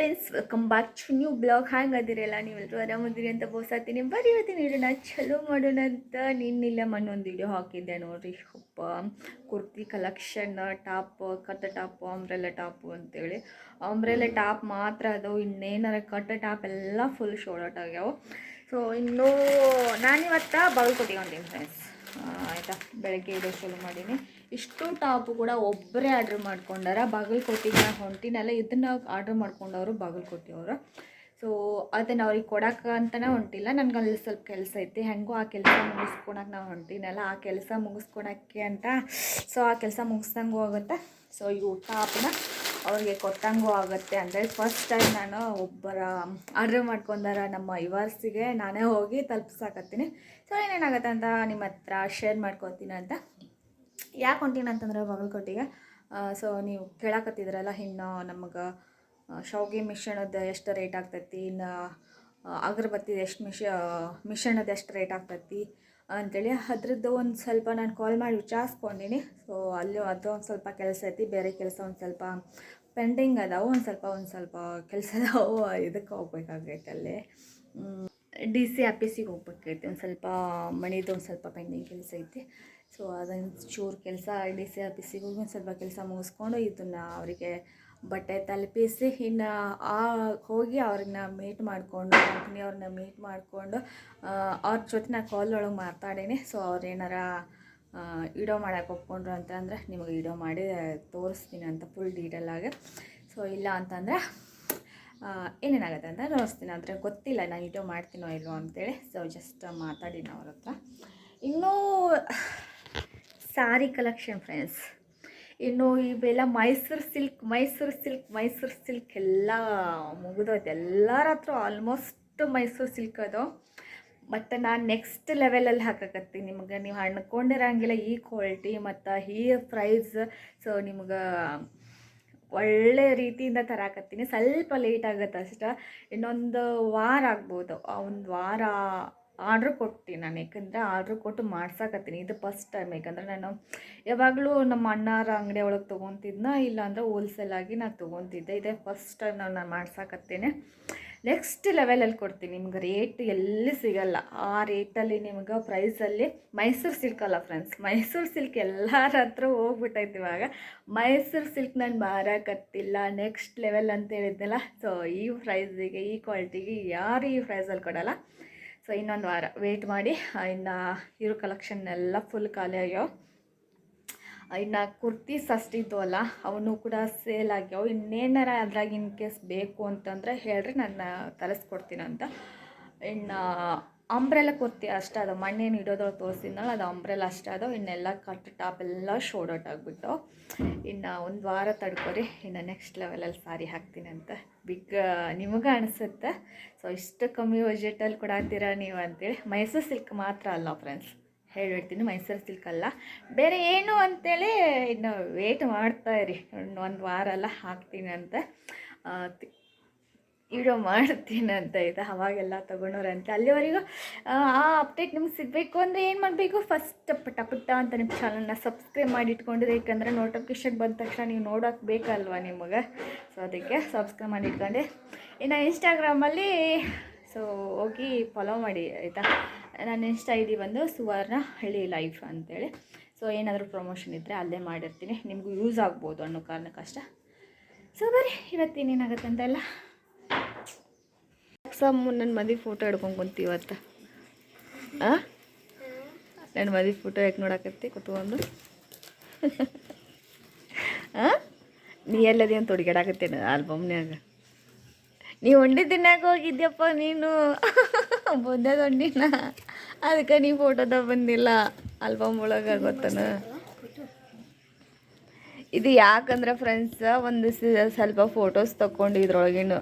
Friends welcome back to new blog ಹಾಗಾದಿರಲ್ಲ ನೀವೆಲ್ಲರೂ ಆರಾಮದಿರಿ ಅಂತ ಬೋಸಾತೀನಿ ಬರೀ ಇವತ್ತಿನ ನಾ ಚಲೋ ಮಾಡೋಣ ಅಂತ ನಿನ್ನಿಲ್ಲ ಮೊನ್ನೊಂದು ವಿಡಿಯೋ ಹಾಕಿದ್ದೆ ನೋಡ್ರಿ. ಒಬ್ಬ kurti collection top cut top umbrella top ಅಂತೇಳಿ. ಅಂಬ್ರೆಲ್ಲ ಟಾಪ್ ಮಾತ್ರ ಅದು, ಇನ್ನೇನಾರ ಕಟ್ ಟಾಪ್ ಎಲ್ಲ ಫುಲ್ ಶೋರ್ಟ್ ಆಗ್ಯಾವೆ. ಸೊ ಇನ್ನೂ ನಾನಿವತ್ತ ಬಾಗಲಕೋಟೆಗೆ ಹೊಂಟೀನಿ ಫ್ರೆಂಡ್ಸ್ ಆಯಿತಾ? ಬೆಳಗ್ಗೆ ಇದು ಶುರು ಮಾಡೀನಿ. ಇಷ್ಟು ಟಾಪು ಕೂಡ ಒಬ್ಬರೇ ಆರ್ಡ್ರ್ ಮಾಡ್ಕೊಂಡಾರ. ಬಾಗಲಕೋಟೆಗೆ ಹೊಂಟಿನಲ್ಲ ಇದನ್ನ ಆರ್ಡ್ರ್ ಮಾಡ್ಕೊಂಡವರು ಬಾಗಲಕೋಟಿಯವರು ಸೊ ಅದನ್ನು ಅವ್ರಿಗೆ ಕೊಡಕ್ಕೆ ಅಂತಲೇ ಹೊಂಟಿಲ್ಲ. ನನಗೆ ಅಲ್ಲಿ ಸ್ವಲ್ಪ ಕೆಲಸ ಐತಿ. ಹೆಂಗೋ ಆ ಕೆಲಸ ಮುಗಿಸ್ಕೊಳಕ್ಕೆ ನಾವು ಹೊಂಟಿನಲ್ಲ, ಆ ಕೆಲಸ ಮುಗಿಸ್ಕೊಳಕ್ಕೆ ಅಂತ. ಸೊ ಆ ಕೆಲಸ ಮುಗಿಸ್ದಂಗೂ ಆಗುತ್ತೆ. ಸೊ ಈ ಟಾಪ್ನ ಅವ್ರಿಗೆ ಕೊಟ್ಟಂಗೂ ಆಗುತ್ತೆ. ಅಂದರೆ ಫಸ್ಟ್ ಟೈಮ್ ನಾನು ಒಬ್ಬರ ಆರ್ಡ್ರ್ ಮಾಡ್ಕೊಂಡಾರ ನಮ್ಮ ಯುವರ್ಸಿಗೆ ನಾನೇ ಹೋಗಿ ತಲುಪ್ಸಾಕತ್ತೀನಿ. ಸೊ ಏನೇನಾಗುತ್ತೆ ಅಂತ ನಿಮ್ಮ ಹತ್ರ ಶೇರ್ ಮಾಡ್ಕೊತೀನಿ ಅಂತ. ಯಾಕೆ ಹೊಂಟೀನಿ ಅಂತಂದ್ರೆ ಬಾಗಲಕೋಟೆಗೆ. ಸೊ ನೀವು ಕೇಳಾಕತ್ತಿದ್ರಲ್ಲ, ಇನ್ನು ನಮಗೆ ಶಾವಿಗೆ ಮಿಶ್ರಣದ ಎಷ್ಟು ರೇಟ್ ಆಗ್ತೈತಿ, ಇನ್ನು ಅಗರಬತ್ತಿ ಎಷ್ಟು ಮಿಶ ಮಿಶ್ರಣದ ಎಷ್ಟು ರೇಟ್ ಆಗ್ತೈತಿ ಅಂತೇಳಿ, ಅದ್ರದ್ದು ಒಂದು ಸ್ವಲ್ಪ ನಾನು ಕಾಲ್ ಮಾಡಿ ವಿಚಾರಿಸ್ಕೊಂಡಿನಿ. ಸೊ ಅಲ್ಲೂ ಅದು ಒಂದು ಸ್ವಲ್ಪ ಕೆಲಸ ಐತಿ, ಬೇರೆ ಕೆಲಸ ಒಂದು ಸ್ವಲ್ಪ ಪೆಂಡಿಂಗ್ ಅದಾವು, ಒಂದು ಸ್ವಲ್ಪ ಒಂದು ಸ್ವಲ್ಪ ಕೆಲಸ ಅದಾವು, ಇದಕ್ಕೆ ಹೋಗ್ಬೇಕಾಗೈತೆ ಅಲ್ಲಿ. ಡಿ ಸಿ ಆಫೀಸಿಗೆ ಹೋಗ್ಬೇಕೈತಿ ಒಂದು ಸ್ವಲ್ಪ ಮಣಿದು ಒಂದು ಸ್ವಲ್ಪ ಪೆಂಡಿಂಗ್ ಕೆಲಸ ಐತಿ. ಸೊ ಅದೊಂದು ಚೂರು ಕೆಲಸ ಡಿ ಸಿ ಆಫೀಸಿಗೆ ಹೋಗಿ ಒಂದು ಸ್ವಲ್ಪ ಕೆಲಸ ಮುಗಿಸ್ಕೊಂಡು ಇದನ್ನು ಅವರಿಗೆ ಬಟ್ಟೆ ತಲುಪಿಸಿ ಇನ್ನು ಆ ಹೋಗಿ ಅವ್ರನ್ನ ಮೀಟ್ ಮಾಡಿಕೊಂಡು ಕಂಪ್ನಿಯವ್ರನ್ನ ಮೀಟ್ ಮಾಡಿಕೊಂಡು ಅವ್ರ ಜೊತೆ ನಾನು ಕಾಲ್ ಒಳಗೆ ಮಾತಾಡೀನಿ. ಸೊ ಅವ್ರು ಏನಾರ ವಿಡಿಯೋ ಮಾಡೋಕೆ ಒಪ್ಕೊಂಡ್ರು ಅಂತಂದರೆ ನಿಮಗೆ ವಿಡಿಯೋ ಮಾಡಿ ತೋರಿಸ್ತೀನಿ ಅಂತ ಫುಲ್ ಡೀಟೇಲಾಗಿ ಸೊ ಇಲ್ಲ ಅಂತಂದರೆ ಏನೇನಾಗುತ್ತೆ ಅಂತ ತೋರಿಸ್ತೀನಿ. ಅಂದರೆ ಗೊತ್ತಿಲ್ಲ ನಾನು ವಿಡಿಯೋ ಮಾಡ್ತೀನೋ ಇಲ್ವೋ ಅಂತೇಳಿ. ಸೊ ಜಸ್ಟ್ ಮಾತಾಡಿನ ಅವ್ರ ಹತ್ರ. ಇನ್ನೂ ಸ್ಯಾರಿ ಕಲೆಕ್ಷನ್ ಫ್ರೆಂಡ್ಸ್. ಇನ್ನು ಇವೆಲ್ಲ Mysore silk Mysore silk Mysore silk ಎಲ್ಲ ಮುಗಿದೋಯ್ತು. ಎಲ್ಲರ ಹತ್ರ ಆಲ್ಮೋಸ್ಟ್ ಮೈಸೂರು ಸಿಲ್ಕ್ ಅದು. ಮತ್ತು ನಾನು ನೆಕ್ಸ್ಟ್ ಲೆವೆಲಲ್ಲಿ ಹಾಕಕತ್ತೀನಿ. ನಿಮ್ಗೆ ನೀವು ಅನ್ಕೊಂಡಿರಂಗಿಲ್ಲ ಈ ಕ್ವಾಲಿಟಿ ಮತ್ತು ಈ ಪ್ರೈಸ್ ಸೊ ನಿಮ್ಗೆ ಒಳ್ಳೆ ರೀತಿಯಿಂದ ತರಾಕತ್ತೀನಿ. ಸ್ವಲ್ಪ ಲೇಟ್ ಆಗುತ್ತೆ ಅಷ್ಟೇ. ಇನ್ನೊಂದು ವಾರ ಆಗ್ಬೋದು. ಒಂದು ವಾರ ಆರ್ಡ್ರ್ ಕೊಟ್ಟು ನಾನು ಯಾಕಂದರೆ ಆರ್ಡ್ರ್ ಕೊಟ್ಟು ಮಾಡ್ಸಕತ್ತೀನಿ. ಇದು ಫಸ್ಟ್ ಟೈಮ್ ಯಾಕಂದರೆ ನಾನು ಯಾವಾಗಲೂ ನಮ್ಮ ಅಣ್ಣಾರ ಅಂಗಡಿ ಒಳಗೆ ತೊಗೊತಿದ್ನ, ಇಲ್ಲಾಂದ್ರೆ ಹೋಲ್ಸೇಲಾಗಿ ನಾನು ತೊಗೊತಿದ್ದೆ. ಇದೇ ಫಸ್ಟ್ ಟೈಮ್ ನಾನು ನಾನು ಮಾಡ್ಸಕತ್ತೇನೆ. ನೆಕ್ಸ್ಟ್ ಲೆವೆಲಲ್ಲಿ ಕೊಡ್ತೀನಿ. ನಿಮ್ಗೆ ರೇಟ್ ಎಲ್ಲಿ ಸಿಗಲ್ಲ. ಆ ರೇಟಲ್ಲಿ ನಿಮ್ಗೆ ಪ್ರೈಸಲ್ಲಿ ಮೈಸೂರು ಸಿಲ್ಕ್ ಅಲ್ಲ ಫ್ರೆಂಡ್ಸ್ ಮೈಸೂರು ಸಿಲ್ಕ್ ಎಲ್ಲರ ಹತ್ರ ಹೋಗ್ಬಿಟ್ಟೈತೆ ಇವಾಗ. ಮೈಸೂರು ಸಿಲ್ಕ್ ನಾನು ಮಾರಾಕತ್ತಿಲ್ಲ. ನೆಕ್ಸ್ಟ್ ಲೆವೆಲ್ ಅಂತ ಹೇಳಿದ್ನಲ್ಲ. ಸೊ ಈ ಪ್ರೈಸಿಗೆ ಈ ಕ್ವಾಲಿಟಿಗೆ ಯಾರು ಈ ಪ್ರೈಸಲ್ಲಿ ಕೊಡಲ್ಲ. ಸೊ ಇನ್ನೊಂದು ವಾರ ವೆಯ್ಟ್ ಮಾಡಿ. ಇನ್ನು ಇರೋ ಕಲೆಕ್ಷನ್ ಎಲ್ಲ ಫುಲ್ ಖಾಲಿ ಆಗ್ಯಾವ. ಇನ್ನು ಕುರ್ತೀಸ್ ಅಷ್ಟಿದ್ದು ಅಲ್ಲ ಅವನು ಕೂಡ ಸೇಲ್ ಆಗ್ಯಾವ. ಇನ್ನೇನಾರ ಅದ್ರಾಗ ಇನ್ ಕೇಸ್ ಬೇಕು ಅಂತಂದರೆ ಹೇಳ್ರಿ ನಾನು ತರಿಸ್ಕೊಡ್ತೀನಂತ ಇನ್ನು ಅಂಬ್ರೆಲ್ಲ ಕುರ್ತಿ ಅಷ್ಟೇ ಅದು, ಮಣ್ಣೇನು ಇಡೋದ್ರೊಳಗೆ ತೋರಿಸಿದ್ನಲ್ಲ ಅದು ಅಂಬ್ರೆಲ್ಲ ಅಷ್ಟೇ ಅದು, ಇನ್ನೆಲ್ಲ ಕಟ್ ಟಾಪ್ ಎಲ್ಲ ಶೋಡ್ ಔಟ್ ಆಗಿಬಿಟ್ಟು. ಇನ್ನು ಒಂದು ವಾರ ತಡ್ಕೊರಿ, ಇನ್ನು ನೆಕ್ಸ್ಟ್ ಲೆವೆಲಲ್ಲಿ ಸಾರಿ ಹಾಕ್ತೀನಿ ಅಂತ ಬಿಗ್ ನಿಮಗೆ ಅನಿಸುತ್ತೆ. ಸೊ ಇಷ್ಟು ಕಮ್ಮಿ ಬಜೆಟಲ್ಲಿ ಕೊಡಾತೀರಾ ನೀವು ಅಂತೇಳಿ. ಮೈಸೂರು ಸಿಲ್ಕ್ ಮಾತ್ರ ಅಲ್ಲ ಫ್ರೆಂಡ್ಸ್ ಹೇಳಿಬಿಡ್ತೀನಿ, ಮೈಸೂರು ಸಿಲ್ಕ್ ಅಲ್ಲ. ಬೇರೆ ಏನು ಅಂತೇಳಿ ಇನ್ನು ವೇಟ್ ಮಾಡ್ತಾ ಇರಿ. ಒಂದು ವಾರ ಎಲ್ಲ ಹಾಕ್ತೀನಿ ಅಂತ ವಿಡಿಯೋ ಮಾಡ್ತೀನಂತ ಇದೆ ಅವಾಗೆಲ್ಲ ತೊಗೊಂಡವ್ರಂತೆ ಅಲ್ಲಿವರೆಗೂ, ಆ ಅಪ್ಡೇಟ್ ನಿಮ್ಗೆ ಸಿಗಬೇಕು ಅಂದರೆ ಏನು ಮಾಡಬೇಕು? ಫಸ್ಟ್ ಪಟ ಪುಟ್ಟ ಅಂತ ನಿಮ್ಮ ಚಾನಲ್ನ ಸಬ್ಸ್ಕ್ರೈಬ್ ಮಾಡಿ ಇಟ್ಕೊಂಡಿರಿ ಯಾಕಂದರೆ ನೋಟಿಫಿಕೇಶನ್ ಬಂದ ತಕ್ಷಣ ನೀವು ನೋಡೋಕೆ ಬೇಕಲ್ವ ನಿಮಗೆ? ಸೊ ಅದಕ್ಕೆ ಸಬ್ಸ್ಕ್ರೈಬ್ ಮಾಡಿ ಇಟ್ಕೊಂಡೆ ಇನ್ನು ಇನ್ಸ್ಟಾಗ್ರಾಮಲ್ಲಿ ಸೊ ಹೋಗಿ ಫಾಲೋ ಮಾಡಿ, ಆಯಿತಾ? ನನ್ನ ಇನ್ಸ್ಟಾ ಡಿ ಬಂದು ಸುವರ್ಣ ಹಳ್ಳಿ ಲೈಫ್ ಅಂತೇಳಿ. ಸೊ ಏನಾದರೂ ಪ್ರಮೋಷನ್ ಇದ್ದರೆ ಅಲ್ಲೇ ಮಾಡಿರ್ತೀನಿ. ನಿಮಗೂ ಯೂಸ್ ಆಗ್ಬೋದು ಅನ್ನೋ ಕಾರಣಕ್ಕಷ್ಟ. ಸೊ ಬರೀ ಇವತ್ತೇನೇನಾಗುತ್ತೆ ಅಂತೆಲ್ಲ? ಸಮ್ಮು ನನ್ನ ಮದುವೆ ಫೋಟೋ ಹಿಡ್ಕೊಂಡು ಇವತ್ತು ಆ? ನನ್ನ ಮದಿ ಫೋಟೋ ಯಾಕೆ ನೋಡಾಕತ್ತಿ? ಕುತ್ಕೊಂಡು ಹಾಂ ನೀ ಎಲ್ಲದಿ ಅಂತ ಆಲ್ಬಮ್ನಾಗ ಆಲ್ಬಮ್ನ್ಯಾಗ ನೀವು ಹೊಂಡಿದ್ದಿನ್ಯಾಗ ಹೋಗಿದ್ಯಪ್ಪ ನೀನು. ಬಂದದ ಹೊಂಡಿನ ಅದಕ್ಕೆ ನೀ ಫೋಟೋದಾಗ ಬಂದಿಲ್ಲ ಆಲ್ಬಮ್ ಒಳಗೆ ಗೊತ್ತನ? ಇದು ಯಾಕಂದ್ರೆ ಫ್ರೆಂಡ್ಸ್ ಒಂದು ಸ್ವಲ್ಪ ಫೋಟೋಸ್ ತಗೊಂಡು ಇದ್ರೊಳಗಿನ.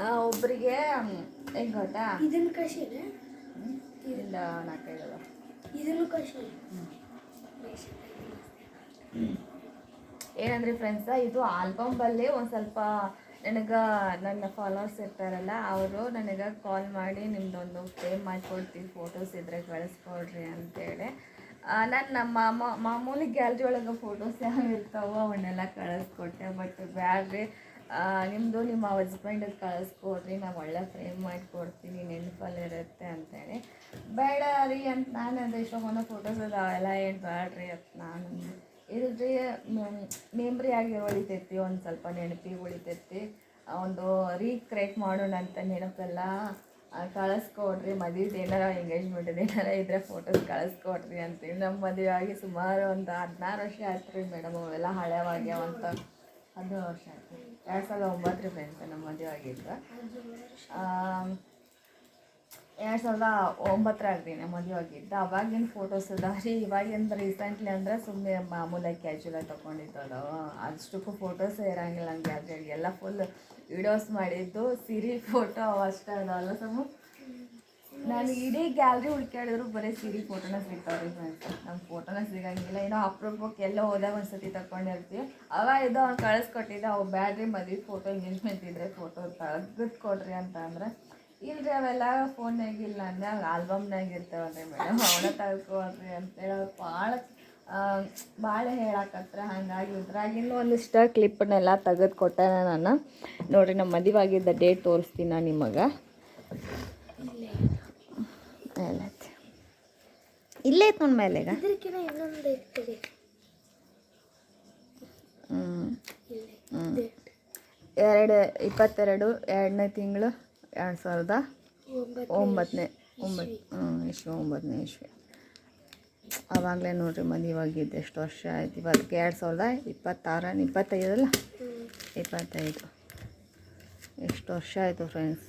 ಒಬ್ಬರಿಗೆ ಹೆಂಗೆ ಗೊತ್ತಾ? ಇದನ್ನ ಕಳಿಸಿಲ್ಲ ಇಲ್ಲ ನಾಲ್ಕೈದಲ್ಲ ಇದನ್ನು ಕಷಿ ಏನಂದ್ರೆ ಫ್ರೆಂಡ್ಸ ಇದು ಆಲ್ಬಮ್ಬಲ್ಲಿ ಒಂದು ಸ್ವಲ್ಪ ನನಗೆ ನನ್ನ ಫಾಲೋವರ್ಸ್ ಇರ್ತಾರಲ್ಲ ಅವರು ನನಗೆ ಕಾಲ್ ಮಾಡಿ ನಿಮ್ದೊಂದು ಫ್ರೇಮ್ ಮಾಡಿಕೊಡ್ತೀವಿ ಫೋಟೋಸ್ ಇದ್ರೆ ಕಳಿಸ್ಕೊಡ್ರಿ ಅಂತೇಳಿ. ನಾನು ನಮ್ಮ ಮಾಮ ಮಾಮೂಲಿ ಗ್ಯಾಲ್ರಿ ಒಳಗೆ ಫೋಟೋಸ್ ಯಾವ ಇರ್ತಾವೋ ಅವನ್ನೆಲ್ಲ ಕಳಿಸ್ಕೊಟ್ಟೆ ಬಟ್ ಬ್ಯಾಡ್ರಿ. ನಿಮ್ಮದು ನಿಮ್ಮ ಹಸ್ಬೆಂಡಿಗೆ ಕಳಿಸ್ಕೊಡ್ರಿ, ನಾವು ಒಳ್ಳೆ ಫ್ರೇಮ್ ಮಾಡಿ ಕೊಡ್ತೀನಿ ನೆನಪಲ್ಲಿರುತ್ತೆ ಅಂತೇಳಿ. ಬೇಡ ರೀ ಅಂತ ನಾನು ಅದು ಇಷ್ಟೊಂದು ಫೋಟೋಸ್ ಅವೆಲ್ಲ ಏನು ಬೇಡ್ರಿ ಅಂತ ನಾನು ಇಲ್ರಿ ಮೆಮ್ರಿ ಆಗಿ ಉಳಿತೈತಿ, ಒಂದು ಸ್ವಲ್ಪ ನೆನಪಿಗೆ ಉಳಿತೈತಿ. ಒಂದು ರೀಕ್ರಿಯೇಟ್ ಮಾಡೋಣ ಅಂತ ನೆನಪೆಲ್ಲ ಕಳಿಸ್ಕೊಡ್ರಿ, ಮದುವೆದು ಏನಾರ ಎಂಗೇಜ್ಮೆಂಟ್ ಏನಾರ ಇದ್ರೆ ಫೋಟೋಸ್ ಕಳಿಸ್ಕೊಡ್ರಿ ಅಂತೇಳಿ. ನಮ್ಮ ಮದುವೆ ಆಗಿ ಸುಮಾರು ಒಂದು ಹದಿನಾರು ವರ್ಷ ಆಯ್ತು ರೀ ಮೇಡಮ್, ಅವೆಲ್ಲ ಹಳೆವಾಗ್ಯಾವ ಅಂತ ಹದಿನೇಳು ವರ್ಷ ಆಯಿತು. ಎರಡು ಸಾವಿರದ ಒಂಬತ್ತರ ಫ್ರೆಂಡ್ಸ್ ನಮ್ಮ ಮದುವೆ ಆಗಿದ್ದು. ಎರಡು ಸಾವಿರದ ಒಂಬತ್ತರಾಗ ರೀ ನಮ್ಮ ಮದುವೆ ಆಗಿದ್ದು. ಅವಾಗಿನ ಫೋಟೋಸ್ ಅದಾವ ರೀ ಇವಾಗಿಂದ ರೀಸೆಂಟ್ಲಿ ಅಂದ್ರೆ ಸುಮ್ಮನೆ ಮಾಮೂಲಾಗಿ ಕ್ಯಾಶುವಲಾಗಿ ತೊಗೊಂಡಿದ್ದು ಅದಾವ ಅಷ್ಟಕ್ಕೂ ಫೋಟೋಸ್ ಇರಂಗಿಲ್ಲ ಹಂಗೆ ಗ್ಯಾಲರಿ ಎಲ್ಲ ಫುಲ್ ವಿಡಿಯೋಸ್ ಮಾಡಿದ್ದು ಸಿರಿ ಫೋಟೋ ಅಷ್ಟೇ ಅದಾವಲ್ಲ ಸಮ ನಾನು ಇಡೀ ಗ್ಯಾಲ್ರಿ ಹುಡ್ಕ್ಯಾಡಿದ್ರು ಬರೀ ಸೀರೆ ಫೋಟೋನ ಸಿಗ್ತಾವ್ರಿ ಫ್ರೆಂಡ್ಸ್ ನಮ್ಮ ಫೋಟೋನ ಸಿಗಂಗಿಲ್ಲ. ಏನೋ ಅಪ್ರೂಪಕ್ಕೆ ಎಲ್ಲ ಹೋದಾಗ ಒಂದ್ಸತಿ ತಕೊಂಡಿರ್ತೀವಿ ಅವ ಇದು ಅವ್ನು ಕಳಿಸ್ಕೊಟ್ಟಿದ್ದ ಅವು ಬ್ಯಾಡ್ರಿ ಮದ್ವೆ ಫೋಟೋ ಎಂಗೇಜ್ಮೆಂಟ್ ಇದ್ರೆ ಫೋಟೋ ತೆಗೆದು ಕೊಡ್ರಿ ಅಂತ ಅಂದ್ರೆ, ಇಲ್ರಿ ಅವೆಲ್ಲ ಫೋನ್ನಾಗ ಇಲ್ಲ ಅಂದ್ರೆ ಆಲ್ಬಮ್ನಾಗ ಇರ್ತಾವಲ್ರಿ ಮೇಡಮ್ ಅವನ ತಗೊಳ್ರಿ ಅಂತೇಳಿ ಅವ್ರು ಭಾಳ ಭಾಳ ಹೇಳಕತ್ರ, ಹಾಗಾಗಿ ಇದ್ರಾಗಿನ್ನೂ ಒಂದಿಷ್ಟು ಕ್ಲಿಪ್ಪನ್ನೆಲ್ಲ ತೆಗೆದು ಕೊಟ್ಟೆ ನಾನು. ನೋಡ್ರಿ ನಮ್ಮ ಮದುವೆ ಆಗಿದ್ದ ಡೇಟ್ ತೋರಿಸ್ತೀನಿ ನಾನು ನಿಮಗೆ. ಐತೆ. ಇಲ್ಲೇ ಐತೆ ನೋಡಿ ಇಲ್ಲೇ. ಹ್ಮ್. ಎರಡು ಇಪ್ಪತ್ತೆರಡು ಎರಡನೇ ತಿಂಗಳು ಎರಡು ಸಾವಿರದ ಒಂಬತ್ತು ಒಂಬತ್ತನೇ ಒಂಬತ್ತು ಹ್ಞೂ ಇಸ್ವಿ ಒಂಬತ್ತನೇ ಇಸ್ವಿ. ಆವಾಗಲೇ ನೋಡ್ರಿ ಇವಾಗಿದ್ದು ಎಷ್ಟು ವರ್ಷ ಆಯ್ತು. ಇವತ್ತಿಗೆ ಎರಡು ಸಾವಿರದ ಇಪ್ಪತ್ತಾರ ಇಪ್ಪತ್ತೈದಲ್ಲ ಇಪ್ಪತ್ತೈದು. ಎಷ್ಟು ವರ್ಷ ಆಯಿತು ಫ್ರೆಂಡ್ಸ್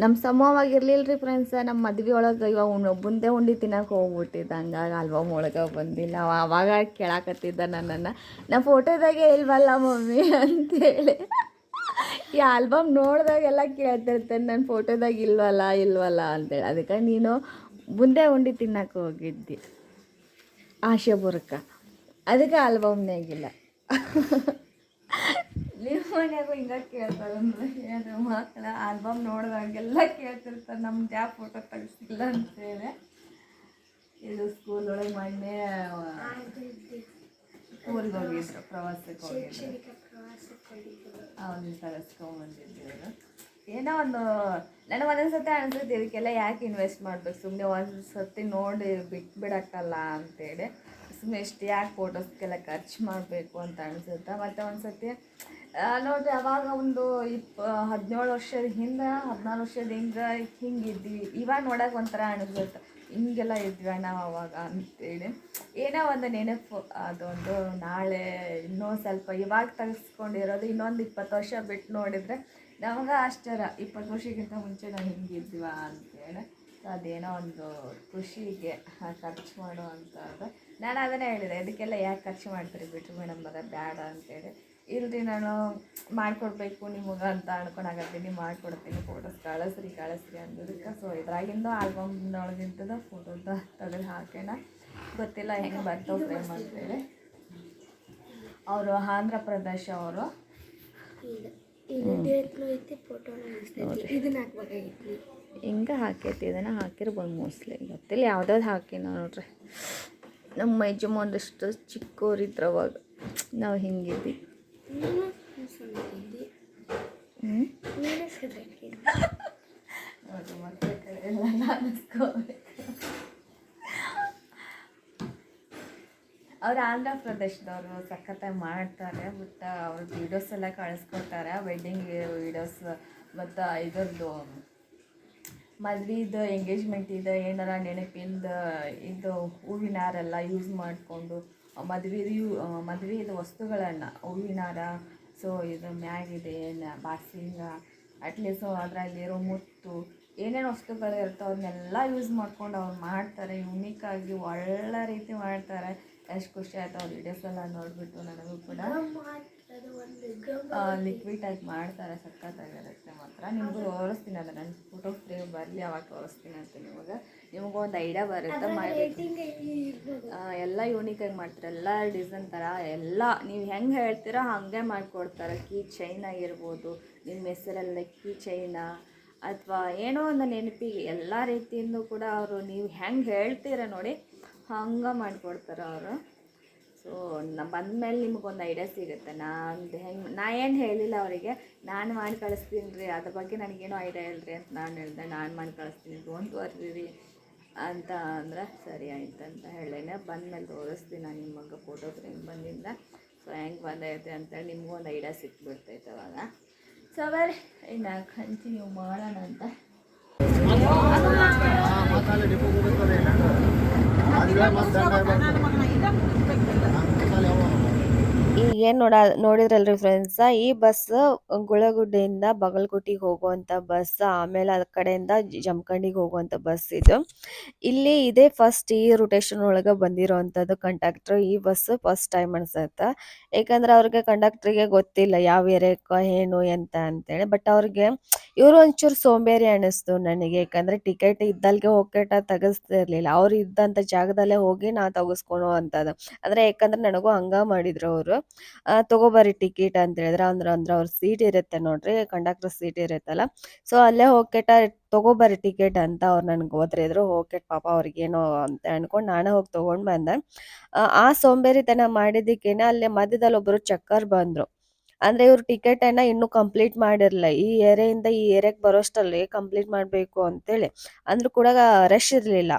ನಮ್ಮ ಸಮವಾಗಿರ್ಲಿಲ್ಲ ರೀ ಫ್ರೆಂಡ್ಸ ನಮ್ಮ ಮದ್ವೆ ಒಳಗೆ ಇವಾಗ ಒಬ್ಬಂದೆ ಉಂಡಿ ತಿನ್ನಕ್ಕೆ ಹೋಗ್ಬಿಟ್ಟಿದ್ದ ಹಂಗಾಗಿ ಆಲ್ಬಮ್ ಒಳಗೆ ಬಂದಿಲ್ಲ ಅವ ಅವಾಗ ಕೇಳಾಕತ್ತಿದ್ದ ನನ್ನನ್ನು, ನಾ ಫೋಟೋದಾಗೆ ಇಲ್ವಲ್ಲ ಮಮ್ಮಿ? ಅಂತೇಳಿ. ಈ ಆಲ್ಬಮ್ ನೋಡಿದಾಗೆಲ್ಲ ಕೇಳ್ತಿರ್ತೇನೆ ನನ್ನ ಫೋಟೋದಾಗ ಇಲ್ವಲ್ಲ ಇಲ್ವಲ್ಲ? ಅಂತೇಳಿ. ಅದಕ್ಕೆ ನೀನು ಮುಂದೆ ಉಂಡಿ ತಿನ್ನಕ್ಕೆ ಹೋಗಿದ್ದಿ. ಆಶೆ ಆಶೆಪುರಕ್ಕೆ ಅದಕ್ಕೆ ಆಲ್ಬಮ್ನಾಗಿಲ್ಲ ಮನ್ಯಾಗೂ ಹಿಂಗೆ ಕೇಳ್ತಾರೆ ಅಂದ್ರೆ ಏನು ಮಕ್ಕಳ ಆಲ್ಬಮ್ ನೋಡಿದಾಗೆಲ್ಲ ಕೇಳ್ತಿರ್ತಾರೆ ನಮ್ದು ಯಾವ ಫೋಟೋ ತೆಗಿಸಿಲ್ಲ ಅಂತೇಳಿ. ಇದು ಸ್ಕೂಲ್ ಒಳಗೆ ಮೊನ್ನೆ ಸ್ಕೂಲ್ಗೆ ಹೋಗಿದ್ರು ಪ್ರವಾಸಕ್ಕೆ ಹೋಗಿದ್ರು. ಅವನಿಗೆ ತರಿಸ್ಕೊಂಬಂದಿದ್ದೇವೆ ಏನೋ ಒಂದು ನನಗೆ ಒಂದೊಂದು ಸತಿ ಅನ್ಸುತ್ತೆ ಇದಕ್ಕೆಲ್ಲ ಯಾಕೆ ಇನ್ವೆಸ್ಟ್ ಮಾಡಬೇಕು? ಸುಮ್ಮನೆ ಒಂದು ಸತಿ ನೋಡಿ ಬಿಟ್ಟು ಬಿಡೋಕ್ಕಲ್ಲ ಅಂತೇಳಿ. ಸುಮ್ಮನೆ ಎಷ್ಟು ಯಾಕೆ ಫೋಟೋಸ್ಗೆಲ್ಲ ಖರ್ಚು ಮಾಡಬೇಕು ಅಂತ ಅನಿಸುತ್ತೆ ಮತ್ತು ಒಂದು ಆ, ನೋಡ್ರಿ, ಅವಾಗ ಒಂದು ಇಪ್ಪ, ಹದಿನೇಳು ವರ್ಷದ ಹಿಂದೆ ಹದಿನಾರು ವರ್ಷದ ಹಿಂಗೆ ಹಿಂಗಿದ್ವಿ. ಇವಾಗ ನೋಡಕ್ಕೆ ಒಂಥರ ಅನಿಸುತ್ತೆ. ಹಿಂಗೆಲ್ಲ ಇದ್ವಿ ನಾವು ಅವಾಗ ಅಂತೇಳಿ. ಏನೋ ಒಂದು ನೆನಪು. ಅದೊಂದು ನಾಳೆ ಇನ್ನೂ ಸ್ವಲ್ಪ ಇವಾಗ ತೆಗೆಸ್ಕೊಂಡಿರೋದು, ಇನ್ನೊಂದು ಇಪ್ಪತ್ತು ವರ್ಷ ಬಿಟ್ಟು ನೋಡಿದರೆ ನಮಗೆ ಆಶ್ಚರ್ಯ. ಇಪ್ಪತ್ತು ವರ್ಷಕ್ಕಿಂತ ಮುಂಚೆ ನಾವು ಹಿಂಗಿದ್ವ ಅಂತೇಳಿ. ಅದೇನೋ ಒಂದು ಖುಷಿಗೆ ಖರ್ಚು ಮಾಡುವಂಥದ್ದು ನಾನು ಅದನ್ನೇ ಹೇಳಿದೆ, ಇದಕ್ಕೆಲ್ಲ ಯಾಕೆ ಖರ್ಚು ಮಾಡ್ತೀರಿ ಬಿಟ್ರು ಮೇಡಮ್ ಅದ ಬೇಡ ಅಂತೇಳಿ. ಇಲ್ರಿ ನಾನು ಮಾಡಿಕೊಡ್ಬೇಕು ನಿಮಗೆ ಅಂತ ಅನ್ಕೊಂಡಾಗತ್ತೀನಿ ಮಾಡಿಕೊಡ್ತೀನಿ ಫೋಟೋಸ್ ಕಳಿಸ್ರಿ ಕಳಿಸ್ರಿ ಅಂದಿದ್ದಕ್ಕೆ. ಸೊ ಇದ್ರಾಗಿಂದು ಆಲ್ಬಮ್ನೊಳಗಿಂತದ ಫೋಟೋದ ತೆಗೆದು ಹಾಕೋಣ ಗೊತ್ತಿಲ್ಲ ಹೆಂಗೆ ಬರ್ತಾವೆ ಫ್ರೇಮ್ ಅಂತೇಳಿ ಅವರು ಆಂಧ್ರ ಪ್ರದೇಶ ಅವರು. ಹಿಂಗೆ ಹಾಕೈತಿ ಇದನ್ನು ಹಾಕಿರ್ಬೋದು ಮೋಸ್ಟ್ಲಿ ಗೊತ್ತಿಲ್ಲ ಯಾವ್ದಾವ್ದು ಹಾಕಿನ ನೋಡ್ರಿ. ನಮ್ಮ ಮೈಜಮ್ಮ ಚಿಕ್ಕವರಿದ್ರು ಅವಾಗ. ನಾವು ಹಿಂಗಿದ್ವಿ. ನಾನಿಸ್ಕೋಬೇಕು ಅವ್ರು ಆಂಧ್ರ ಪ್ರದೇಶದವರು ಸಖತ್ತಾಗಿ ಮಾಡ್ತಾರೆ ಬಟ್ ಅವ್ರ ವೀಡಿಯೋಸ್ ಎಲ್ಲ ಕಳಿಸ್ಕೊಡ್ತಾರೆ. ವೆಡ್ಡಿಂಗ್ ವೀಡಿಯೋಸ್ ಮತ್ತು ಇದರದ್ದು ಮದ್ವೆದು ಎಂಗೇಜ್ಮೆಂಟ್ ಇದೆ, ಏನಾರ ನೆನಪಿಂದ ಇದು ಹೂವಿನ ಹಾರೆಲ್ಲ ಯೂಸ್ ಮಾಡಿಕೊಂಡು ಮದ್ವೆದು ಮದ್ವೆದು ವಸ್ತುಗಳನ್ನು ಹೂವಿನ ಹಾರ ಸೊ ಇದು ಮ್ಯಾಗಿದೆ ಬಾಸಿಂಗ ಅಟ್ಲೀಸ್ಟ್ ಅದರಲ್ಲಿರೋ ಮುತ್ತು, ಏನೇನು ವಸ್ತುಗಳು ಇರ್ತವೆ ಅದನ್ನೆಲ್ಲ ಯೂಸ್ ಮಾಡ್ಕೊಂಡು ಅವ್ರು ಮಾಡ್ತಾರೆ. ಯುನೀಕಾಗಿ ಒಳ್ಳೆ ರೀತಿ ಮಾಡ್ತಾರೆ. ಎಷ್ಟು ಖುಷಿ ಆಯ್ತು, ಅವ್ರ ವಿಡಿಯೋಸ್ ಎಲ್ಲ ನೋಡಿಬಿಟ್ಟು ನನಗೂ ಕೂಡ. ಲಿಕ್ವಿಡ್ ಟೈಪ್ ಮಾಡ್ತಾರೆ ಸಖತ್ತಾಗಿರುತ್ತೆ ಮಾತ್ರ. ನಿಮಗೂ ತೋರಿಸ್ತೀನಿ ಅದು ನನ್ನ ಫೋಟೋ ಫ್ರೇಮ್ ಬರಲಿ ಅವಾಗ ತೋರಿಸ್ತೀನಿ ಅಂತ ನಿಮಗೆ. ನಿಮಗೂ ಒಂದು ಐಡಿಯಾ ಬರುತ್ತೆ ಎಲ್ಲ ಯೂನಿಕಾಗಿ ಮಾಡ್ತಾರೆ ಎಲ್ಲ ಡಿಸೈನ್ ಥರ ಎಲ್ಲ. ನೀವು ಹೆಂಗೆ ಹೇಳ್ತೀರೋ ಹಾಗೆ ಮಾಡಿಕೊಡ್ತಾರೆ. ಕೀ ಚೈನ್ ಆಗಿರ್ಬೋದು ನಿಮ್ಮ ಹೆಸರಲ್ಲ ಕೀ ಚೈನ ಅಥವಾ ಏನೋ ಒಂದು ನೆನಪಿಗೆ ಎಲ್ಲ ರೀತಿಯಿಂದ ಕೂಡ ಅವರು ನೀವು ಹೆಂಗೆ ಹೇಳ್ತೀರ ನೋಡಿ ಹಂಗೆ ಮಾಡಿಕೊಡ್ತಾರೆ ಅವರು. ಸೊ ಬಂದಮೇಲೆ ನಿಮಗೊಂದು ಐಡಿಯಾ ಸಿಗುತ್ತೆ. ನಾನು ಹೆಂಗೆ, ನಾ ಏನು ಹೇಳಿಲ್ಲ ಅವರಿಗೆ, ನಾನು ಮಾಡಿ ಕಳಿಸ್ತೀನಿ ರೀ ಅದ್ರ ಬಗ್ಗೆ ನನಗೇನು ಐಡಿಯಾ ಇಲ್ಲ ರೀ ಅಂತ ನಾನು ಹೇಳ್ದೆ. ನಾನು ಮಾಡಿ ಕಳಿಸ್ತೀನಿ ಡೋಂಟ್ ರೀ ಅಂತ ಅಂದ್ರೆ, ಸರಿ ಆಯ್ತು ಅಂತ ಹೇಳೇನೆ ಬಂದಮೇಲೆ ತೋರಿಸ್ತೀನಿ ನಾನು ನಿಮಗೆ ಫೋಟೋ ಫ್ರೇಮ್ ಬಂದಿಂದ ಸೊ ಹೆಂಗೆ ಬಂದೈತೆ ಅಂತೇಳಿ ನಿಮಗೂ ಒಂದು ಐಡಿಯಾ ಸಿಕ್ಬಿಡ್ತೈತೆ ಅವಾಗ ಸೊ ಬರ್ರಿ. ಇನ್ನು ಕಂಟಿನ್ಯೂ ಮಾಡೋಣ ಅಂತ. ಮಸಾಲೆ ಡಿಪೋ ಹೋಗುತ್ತದೆ ಅದುವೇ ಮತ್ತೆ ಮಸಾಲೆ ಯಾವ ಏನು ನೋಡ, ನೋಡಿದ್ರಲ್ರಿ ಫ್ರೆಂಡ್ಸ ಈ ಬಸ್ ಗುಳಗುಡ್ಡೆಯಿಂದ ಬಾಗಲಕೋಟಿಗೆ ಹೋಗುವಂಥ ಬಸ್ ಆಮೇಲೆ ಆ ಕಡೆಯಿಂದ ಜಮಖಂಡಿಗೆ ಹೋಗುವಂಥ ಬಸ್ ಇದು. ಇಲ್ಲಿ ಇದೇ ಫಸ್ಟ್ ಈ ರೊಟೇಷನ್ ಒಳಗೆ ಬಂದಿರೋವಂಥದ್ದು ಕಂಡಕ್ಟರ್ ಈ ಬಸ್ ಫಸ್ಟ್ ಟೈಮ್ ಅನ್ಸತ್ತೆ. ಯಾಕಂದ್ರೆ ಅವ್ರಿಗೆ ಕಂಡಕ್ಟ್ರಿಗೆ ಗೊತ್ತಿಲ್ಲ, ಯಾವ ಏರಿಯಾಕ ಏನು, ಎಂತ ಅಂತೇಳಿ. ಬಟ್ ಅವ್ರಿಗೆ ಇವರು ಒಂಚೂರು ಸೋಂಬೇರಿ ಅನ್ನಿಸ್ತು ನನಗೆ. ಯಾಕಂದರೆ ಟಿಕೆಟ್ ಇದ್ದಲ್ಗೆ ಹೋಗ್ಕೆಟ ತೆಗಿಸ್ತಿರ್ಲಿಲ್ಲ ಅವ್ರು ಇದ್ದಂಥ ಜಾಗದಲ್ಲೇ ಹೋಗಿ ನಾ ತೆಗಿಸ್ಕೊಳೋ ಅಂಥದ್ದು. ಆದರೆ ಯಾಕಂದ್ರೆ ನನಗೂ ಹಂಗ ಮಾಡಿದ್ರು ಅವರು. ತಗೋಬರ್ರಿ ಟಿಕೆಟ್ ಅಂತ ಹೇಳಿದ್ರೆ ಅಂದ್ರೆ ಅಂದ್ರೆ ಅವ್ರ ಸೀಟ್ ಇರುತ್ತೆ ನೋಡ್ರಿ ಕಂಡಕ್ಟರ್ ಸೀಟ್ ಇರುತ್ತಲ್ಲ. ಸೊ ಅಲ್ಲೇ ಹೋಗ್ಕೆಟ ತಗೋಬರ್ರಿ ಟಿಕೆಟ್ ಅಂತ ಅವ್ರು ನನಗೆ ಓದ್ರಿದ್ರು ಹೋಗ್ಕೆಟ್ ಪಾಪ ಅವ್ರಿಗೇನೋ ಅಂತ ಅನ್ಕೊಂಡು ನಾನೇ ಹೋಗಿ ತೊಗೊಂಡು ಬಂದೆ. ಆ ಸೋಂಬೇರಿತನ ಮಾಡಿದ್ದಕ್ಕೇನೆ ಅಲ್ಲಿ ಮಧ್ಯದಲ್ಲಿ ಒಬ್ಬರು ಚಕ್ಕರ್ ಬಂದ್ರು. ಅಂದ್ರೆ ಇವ್ರು ಟಿಕೆಟ್ ಅನ್ನ ಇನ್ನೂ ಕಂಪ್ಲೀಟ್ ಮಾಡಿರ್ಲಿಲ್ಲ ಈ ಏರಿಯಾಯಿಂದ ಈ ಏರಿಯಾಗೆ ಬರೋಷ್ಟರಲ್ಲಿ ಕಂಪ್ಲೀಟ್ ಮಾಡಬೇಕು ಅಂತೇಳಿ. ಅಂದ್ರೂ ಕೂಡ ರಶ್ ಇರ್ಲಿಲ್ಲ.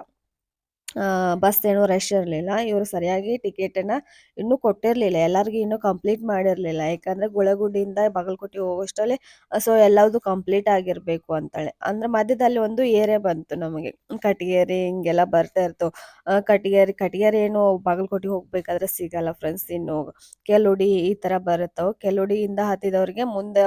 ಬಸ್ ಏನೂ ರಶ್ ಇರಲಿಲ್ಲ. ಇವರು ಸರಿಯಾಗಿ ಟಿಕೆಟನ್ನು ಇನ್ನೂ ಕೊಟ್ಟಿರಲಿಲ್ಲ. ಎಲ್ಲರಿಗೂ ಇನ್ನೂ ಕಂಪ್ಲೀಟ್ ಮಾಡಿರಲಿಲ್ಲ. ಯಾಕಂದರೆ ಗುಳಗುಡಿಯಿಂದ ಬಾಗಲಕೋಟೆ ಹೋಗೋಷ್ಟರಲ್ಲಿ ಸೊ ಎಲ್ಲವುದು ಕಂಪ್ಲೀಟ್ ಆಗಿರಬೇಕು ಅಂತೇಳಿ. ಅಂದ್ರೆ ಮಧ್ಯದಲ್ಲಿ ಒಂದು ಏರಿಯಾ ಬಂತು ನಮಗೆ. ಕಟಿಗೇರಿ ಹಿಂಗೆಲ್ಲ ಬರ್ತಾ ಇರ್ತು. ಕಟಗೇರಿ ಕಟಗೇರಿ ಏನು ಬಾಗಲಕೋಟೆ ಹೋಗಬೇಕಾದ್ರೆ ಸಿಗಲ್ಲ ಫ್ರೆಂಡ್ಸ್ ಇನ್ನು. ಕೆಲುಡಿ ಈ ಥರ ಬರುತ್ತವೆ. ಕೆಲುಡಿಯಿಂದ ಹತ್ತಿದವ್ರಿಗೆ ಮುಂದೆ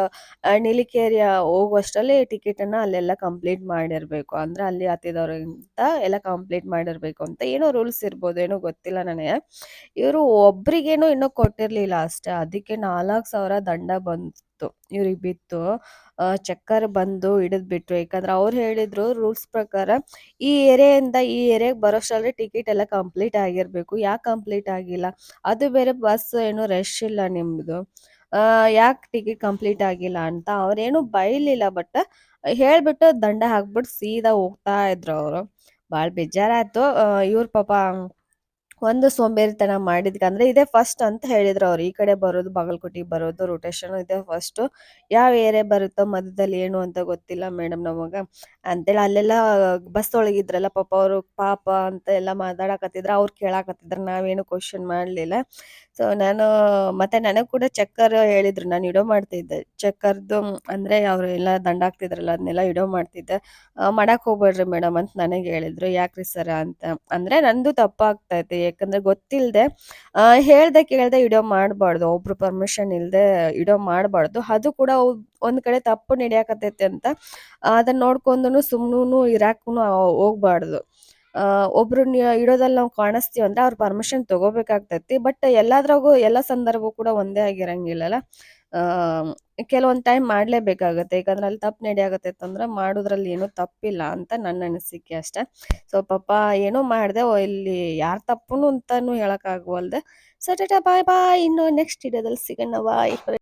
ನೀಲಿಕೇರಿಯ ಹೋಗುವಷ್ಟರಲ್ಲಿ ಟಿಕೆಟನ್ನು ಅಲ್ಲೆಲ್ಲ ಕಂಪ್ಲೀಟ್ ಮಾಡಿರಬೇಕು. ಅಂದ್ರೆ ಅಲ್ಲಿ ಹತ್ತಿದವ್ರಿಗಿಂತ ಎಲ್ಲ ಕಂಪ್ಲೀಟ್ ಮಾಡಿರಬೇಕು. ಅಂತ ಏನೋ ರೂಲ್ಸ್ ಇರ್ಬೋದು, ಏನೋ ಗೊತ್ತಿಲ್ಲ ನನಗೆ. ಇವರು ಒಬ್ರಿಗೇನೋ ಇನ್ನೂ ಕೊಟ್ಟಿರಲಿಲ್ಲ ಅಷ್ಟೇ. ಅದಕ್ಕೆ ನಾಲ್ಕು ಸಾವಿರ ದಂಡ ಬಂತು. ಇವ್ರಿಗೆ ಬಿತ್ತು. ಚಕ್ಕರ್ ಬಂದು ಹಿಡಿದು ಬಿಟ್ರು. ಯಾಕಂದ್ರೆ ಅವ್ರು ಹೇಳಿದ್ರು ರೂಲ್ಸ್ ಪ್ರಕಾರ ಈ ಏರಿಯಿಂದ ಈ ಏರಿಯಾಗೆ ಬರೋಷ್ಟರಲ್ಲಿ ಟಿಕೆಟ್ ಎಲ್ಲ ಕಂಪ್ಲೀಟ್ ಆಗಿರ್ಬೇಕು. ಯಾಕೆ ಕಂಪ್ಲೀಟ್ ಆಗಿಲ್ಲ? ಅದು ಬೇರೆ ಬಸ್ ಏನು ರಶ್ ಇಲ್ಲ ನಿಮ್ದು. ಯಾಕೆ ಟಿಕೆಟ್ ಕಂಪ್ಲೀಟ್ ಆಗಿಲ್ಲ ಅಂತ ಅವ್ರೇನು ಬೈಲಿಲ್ಲ ಬಟ್ ಹೇಳ್ಬಿಟ್ಟು ದಂಡ ಹಾಕ್ಬಿಟ್ಟು ಸೀದಾ ಹೋಗ್ತಾ ಇದ್ರು ಅವರು. ಭಾಳ ಬೇಜಾರಾಯ್ತು ಇವ್ರ ಪಾಪ ಒಂದು ಸೋಂಬೇರಿತನ ಮಾಡಿದ್ಕಂದ್ರೆ ಇದೇ ಫಸ್ಟ್ ಅಂತ ಹೇಳಿದ್ರು ಅವ್ರು. ಈ ಕಡೆ ಬರೋದು ಬಾಗಲಕೋಟಿಗೆ ಬರೋದು ರೊಟೇಷನ್ ಇದೆ ಫಸ್ಟ್ ಯಾವ ಏರಿಯಾ ಬರುತ್ತೋ ಮಧ್ಯದಲ್ಲಿ ಏನು ಅಂತ ಗೊತ್ತಿಲ್ಲ ಮೇಡಮ್ ನಮಗೆ. ಅಂತೇಳಿ ಅಲ್ಲೆಲ್ಲ ಬಸ್ ಒಳಗಿದ್ರಲ್ಲ ಪಾಪ ಅವರು ಪಾಪ ಅಂತ ಎಲ್ಲ ಮಾತಾಡಕತ್ತಿದ್ರು, ಅವ್ರು ಕೇಳಾಕತ್ತಿದ್ರು, ನಾವೇನು ಕ್ವಶನ್ ಮಾಡಲಿಲ್ಲ. ಸೊ ನಾನು, ಮತ್ತೆ ನನಗೆ ಕೂಡ ಚಕ್ಕರ್ ಹೇಳಿದ್ರು, ನಾನು ಇಡೋ ಮಾಡ್ತಿದ್ದೆ. ಚಕ್ಕರ್ದು ಅಂದ್ರೆ ಅವರು ಎಲ್ಲ ದಂಡ ಹಾಕ್ತಿದ್ರಲ್ಲ, ಅದನ್ನೆಲ್ಲ ಇಡೋ ಮಾಡ್ತಿದ್ದೆ. ಮಾಡಕ್ಕೆ ಮಾಡಕ್ ಹೋಗ್ಬೇಡ್ರಿ ಮೇಡಮ್ ಅಂತ ನನಗೆ ಹೇಳಿದ್ರು. ಯಾಕ್ರಿ ಸರ ಅಂತ. ಅಂದ್ರೆ ನಂದು ತಪ್ಪಾಗ್ತೈತೆ ಯಾಕಂದ್ರೆ ಗೊತ್ತಿಲ್ಲದೆ ಹೇಳ್ದೆ ಕೇಳ್ದೆ ಇಡೋ ಮಾಡಬಾರ್ದು, ಒಬ್ರು ಪರ್ಮಿಷನ್ ಇಲ್ಲದೆ ಇಡೋ ಮಾಡಬಾರ್ದು. ಅದು ಕೂಡ ಒಂದು ಕಡೆ ತಪ್ಪು ನಡೆಯಕತ್ತೈತೆ ಅಂತ ಅದನ್ನ ನೋಡ್ಕೊಂಡು ಸುಮ್ಮನೂ ಇರಾಕೂ ಹೋಗ್ಬಾರ್ದು. ಒಬ್ರು ಇಡೋದಲ್ಲಿ ನಾವು ಕಾಣಿಸ್ತೀವಿ ಅಂದ್ರೆ ಅವ್ರ ಪರ್ಮಿಷನ್ ತಗೋಬೇಕಾಗ್ತೈತಿ, ಬಟ್ ಎಲ್ಲದ್ರಾಗೂ, ಎಲ್ಲ ಸಂದರ್ಭ ಕೂಡ ಒಂದೇ ಆಗಿರಂಗಿಲ್ಲಲ್ಲ. ಕೆಲವೊಂದ್ ಟೈಮ್ ಮಾಡಲೇಬೇಕಾಗುತ್ತೆ. ಯಾಕಂದ್ರೆ ಅಲ್ಲಿ ತಪ್ಪು ನಡೆಯಾಗತ್ತೆ ಅಂತಂದ್ರೆ ಮಾಡೋದ್ರಲ್ಲಿ ಏನೂ ತಪ್ಪಿಲ್ಲ ಅಂತ ನನ್ನ ಅನಿಸಿಕೆ ಅಷ್ಟೆ. ಸೊ ಪಾಪ ಏನೋ ಮಾಡಿದೆ ಇಲ್ಲಿ ಯಾರ ತಪ್ಪು ಅಂತಾನು ಹೇಳಕ್ ಆಗವಲ್ದೆ ಸೊ ಟಾಟಾ ಬಾಯ್ ಬಾಯ್ ಇನ್ನು ನೆಕ್ಸ್ಟ್ ವಿಡಿಯೋದಲ್ಲಿ ಸಿಗೋಣ. ಬಾಯ್